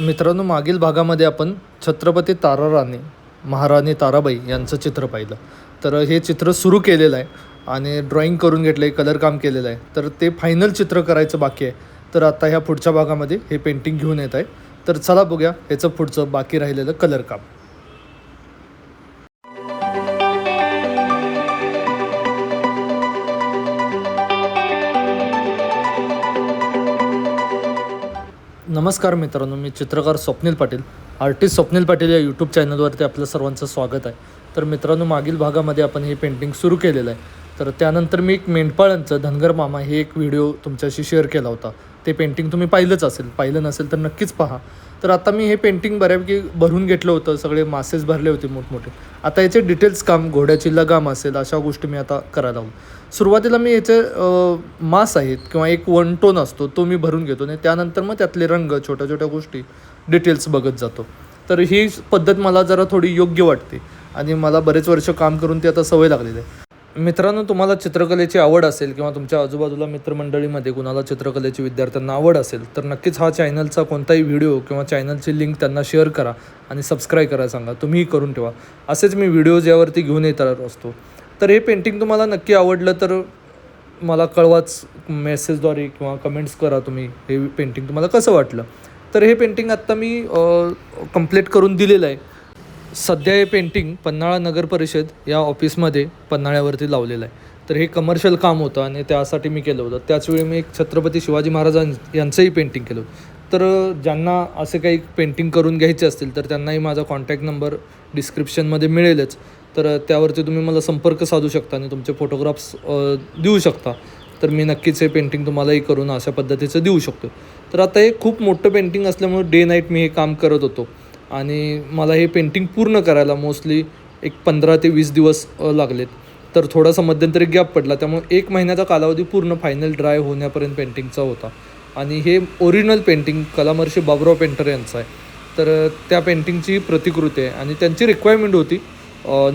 मित्रांनो मागील भागामध्ये आपण छत्रपती ताराराणी महाराणी ताराबाई यांचं चित्र पाहिलं. तर हे चित्र सुरू केलेलं आहे आणि ड्रॉईंग करून घेतलं आहे कलर काम केलेलं आहे. तर ते फायनल चित्र करायचं बाकी आहे. तर आता ह्या पुढच्या भागामध्ये हे पेंटिंग घेऊन येत आहे. तर चला बघूया ह्याचं पुढचं बाकी राहिलेलं कलर काम. नमस्कार मित्रांनो मी चित्रकार स्वप्नील पाटील. आर्टिस्ट स्वप्नील पाटील या यूट्यूब चॅनलवरती आपलं सर्वांचं स्वागत आहे. तर मित्रांनो मागील भागामध्ये आपण हे पेंटिंग सुरू केलेलं आहे. तर त्यानंतर मी एक मेंढपाळांचं धनगर मामा हे एक व्हिडिओ तुमच्याशी शेअर केला होता. ते पेंटिंग तुम्ही पाहिलंच असेल. पाहिलं नसेल तर नक्कीच पहा. तर आता मी हे पेंटिंग बऱ्यापैकी भरून घेतलं होतं. सगळे मासेस भरले होते मोठमोठे. आता याचे डिटेल्स काम घोड्याची लगाम असेल अशा गोष्टी मी आता करायला हवं सुरुवातीला मी याचे मास आहेत किंवा एक वन टोन असतो तो मी भरून घेतो. आणि त्यानंतर मग त्यातले रंग छोट्या छोट्या गोष्टी डिटेल्स बघत जातो. तर ही पद्धत मला जरा थोडी योग्य वाटते. आणि मला बरेच वर्ष काम करून ती आता सवय लागलेली आहे. मित्रांनो तुम्हाला चित्रकलेची आवड असेल किंवा तुमच्या आजूबाजूला मित्रमंडळीमध्ये कुणाला चित्रकलेची विद्यार्थ्यांना आवड असेल तर नक्कीच हा चॅनलचा कोणताही व्हिडिओ किंवा चॅनलची लिंक त्यांना शेअर करा आणि सबस्क्राईब करा सांगा. तुम्हीही करून ठेवा. असेच मी व्हिडिओज यावरती घेऊन येत असतो. तर हे पेंटिंग तुम्हाला नक्की आवडलं तर मला कळवाच मेसेजद्वारे किंवा कमेंट्स करा तुम्ही हे पेंटिंग तुम्हाला कसं वाटलं. तर हे पेंटिंग आत्ता मी कंप्लीट करून दिलेलं आहे. सध्या हे पेंटिंग पन्हाळा नगर परिषद या ऑफिसमध्ये पन्हाळ्यावरती लावलेलं आहे. तर हे कमर्शियल काम होतं आणि त्यासाठी मी केलं होतं. त्याचवेळी मी एक छत्रपती शिवाजी महाराजां यांचंही पेंटिंग केलं तर ज्यांना असे काही पेंटिंग करून घ्यायचे असतील तर त्यांनाही माझा कॉन्टॅक्ट नंबर डिस्क्रिप्शनमध्ये मिळेलच. तर त्यावरती तुम्ही मला संपर्क साधू शकता आणि तुमचे फोटोग्राफ्स देऊ शकता. तर मी नक्कीच हे पेंटिंग तुम्हालाही करून अशा पद्धतीचं देऊ शकतो. तर आता हे खूप मोठं पेंटिंग असल्यामुळे डे नाईट मी हे काम करत होतो. आणि मला हे पेंटिंग पूर्ण करायला मोस्टली एक पंधरा ते वीस दिवस लागलेत. तर थोडासा मध्यंतरी गॅप पडला त्यामुळे एक महिन्याचा कालावधी पूर्ण फायनल ड्राय होण्यापर्यंत पेंटिंगचा होता. आणि हे ओरिजिनल पेंटिंग कलामर्षी बाबुराव पेंटर यांचं आहे. तर त्या पेंटिंगची प्रतिकृती आहे. आणि त्यांची रिक्वायरमेंट होती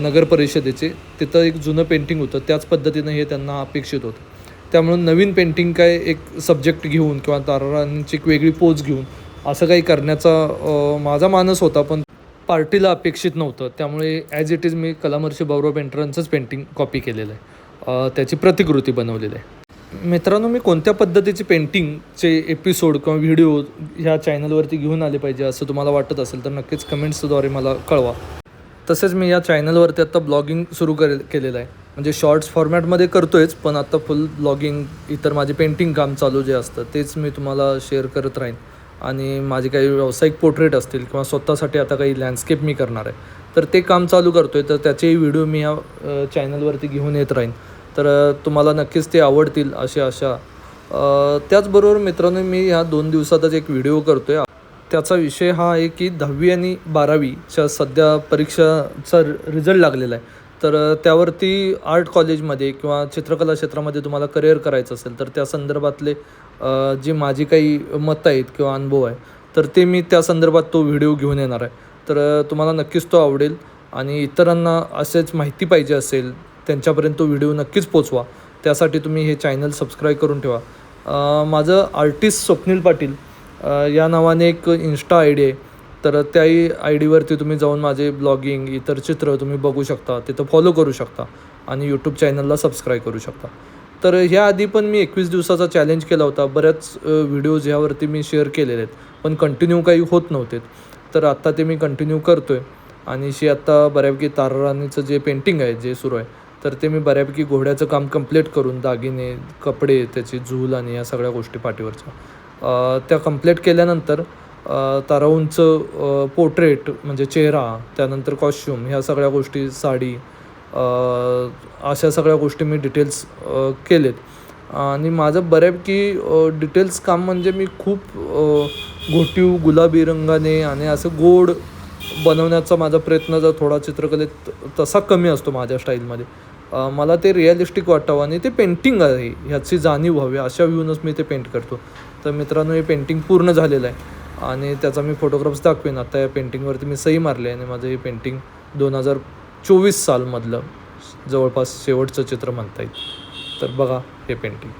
नगर परिषदेची. तिथं एक जुनं पेंटिंग होतं. त्याच पद्धतीनं हे त्यांना अपेक्षित होतं. त्यामुळं नवीन पेंटिंग काय एक सब्जेक्ट घेऊन किंवा तारांची एक वेगळी पोच घेऊन असं काही करण्याचा माझा मानस होता पण पार्टीला अपेक्षित नव्हतं. त्यामुळे ॲज इट इज मी कलामर्षी भाऊराव पेंटरांचंच पेंटिंग कॉपी केलेलं आहे. त्याची प्रतिकृती बनवलेली आहे. मित्रांनो मी कोणत्या पद्धतीची पेंटिंगचे एपिसोड किंवा व्हिडिओ ह्या चॅनलवरती घेऊन आले पाहिजे असं तुम्हाला वाटत असेल तर नक्कीच कमेंट्सद्वारे मला कळवा. तसेच मी या चॅनलवरती आत्ता ब्लॉगिंग सुरू करे केलेलं आहे. म्हणजे शॉर्ट्स फॉर्मॅटमध्ये करतो आहेच पण आत्ता फुल ब्लॉगिंग इतर माझे पेंटिंग काम चालू जे असतं तेच मी तुम्हाला शेअर करत राहीन. आणि माझे काही व्यावसायिक पोर्ट्रेट असतील किंवा स्वतःसाठी आता काही लँडस्केप मी करणार आहे तर ते काम चालू करतो आहे तर त्याचेही व्हिडिओ मी या चॅनलवरती घेऊन येत राहीन. तर तुम्हाला नक्कीच ते आवडतील अशा अशा त्याचबरोबर मित्रांनो मी ह्या दोन दिवसातच एक व्हिडिओ करतो आहे त्याचा विषय हा आहे की दहावी आणि बारावीच्या सध्या परीक्षाचा रिझल्ट लागलेला आहे. तर त्यावरती आर्ट कॉलेजमध्ये किंवा चित्रकला क्षेत्रामध्ये तुम्हाला करिअर करायचं असेल तर त्या संदर्भातले जी माझी काही मतं आहेत किंवा अनुभव आहे तर ते मी त्या संदर्भात तो व्हिडिओ घेऊन येणार आहे. तर तुम्हाला नक्कीच तो आवडेल आणि इतरांना असेच माहिती पाहिजे असेल त्यांच्यापर्यंत तो व्हिडिओ नक्कीच पोचवा. त्यासाठी तुम्ही हे चॅनल सबस्क्राईब करून ठेवा. माझं आर्टिस्ट स्वप्नील पाटील या नावाने एक इन्स्टा आय डी आहे. तर त्याही आय डीवरती तुम्ही जाऊन माझे ब्लॉगिंग इतर चित्र तुम्ही बघू शकता तिथं फॉलो करू शकता आणि यूट्यूब चॅनलला सबस्क्राईब करू शकता. तर ह्या आधी पण मी एकवीस दिवसाचा चॅलेंज केला होता. बऱ्याच व्हिडिओज ह्यावरती मी शेअर केलेले आहेत पण कंटिन्यू काही होत नव्हते तर आत्ता ते मी कंटिन्यू करतो आहे आणि शी आत्ता बऱ्यापैकी ताराराणीचं जे पेंटिंग आहे जे सुरू आहे तर ते मी बऱ्यापैकी घोड्याचं काम कंप्लीट करून दागिने कपडे त्याची झूल आणि या सगळ्या गोष्टी पाठीवरच्या त्या कंप्लीट केल्यानंतर ताराऊंचं पोर्ट्रेट म्हणजे चेहरा त्यानंतर कॉस्च्युम ह्या सगळ्या गोष्टी साडी अशा सगळ्या गोष्टी मी डिटेल्स केलेत. आणि माझं बऱ्यापैकी डिटेल्स काम म्हणजे मी खूप घोटीव गुलाबी रंगाने आणि असं गोड बनवण्याचा माझा प्रयत्न जर थोडा चित्रकलेत तसा कमी असतो माझ्या स्टाईलमध्ये. मला ते रिअलिस्टिक वाटावं आणि ते पेंटिंग आहे. ह्याची जाणीव व्हावी अशा व्ह्यूनच मी ते पेंट करतो. तर मित्रांनो हे पेंटिंग पूर्ण झालेलं आहे. आणि त्याचा मी फोटोग्राफ्स दाखवेन. आता या पेंटिंगवरती मी सही मारली आहे आणि माझं हे पेंटिंग दोन हजार चोवीस सालमधलं जवळपास शेवटचं चित्र म्हणता येईल. तर बघा हे पेंटिंग